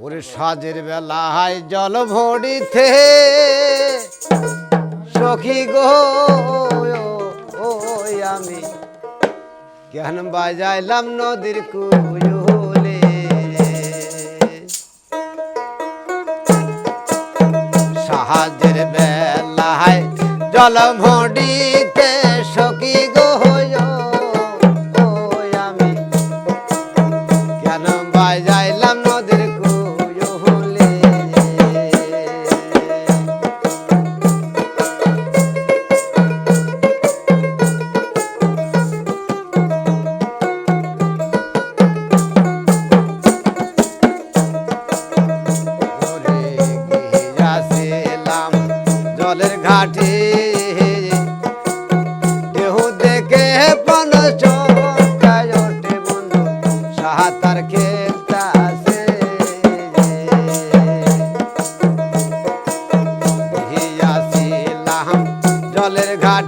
ওরে সাজের বেলায় জল ভরিতে। সখী গো আমি। কেন বাজাইলাম নদীর কুয়ুলে। সাহায্যের বেলায় জল ভরিতে।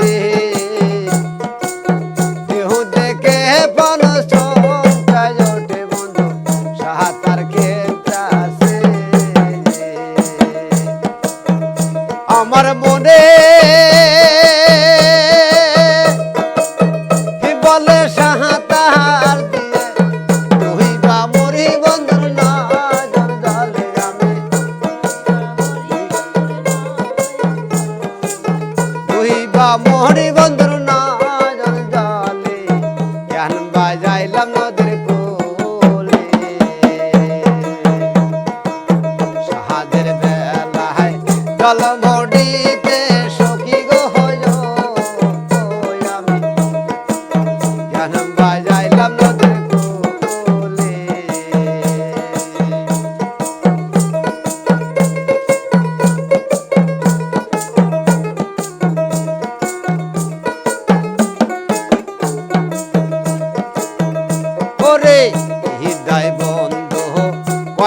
ঘাটে কেহ দেখে পন চমকায় ওঠে বন্ধু সাহাতার খেলতাছে বা মরি বন্ধুর নজর জলে। জ্ঞান বাজাইলাম নদীর কোলে। মডিতে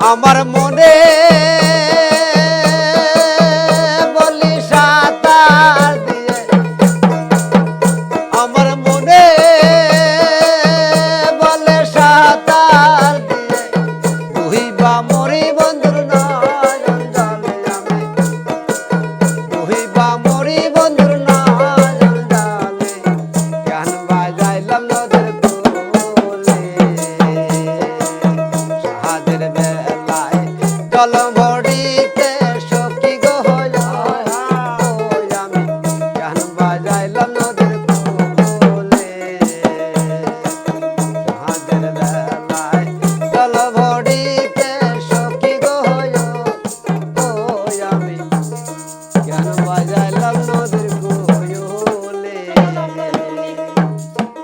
আমার মনে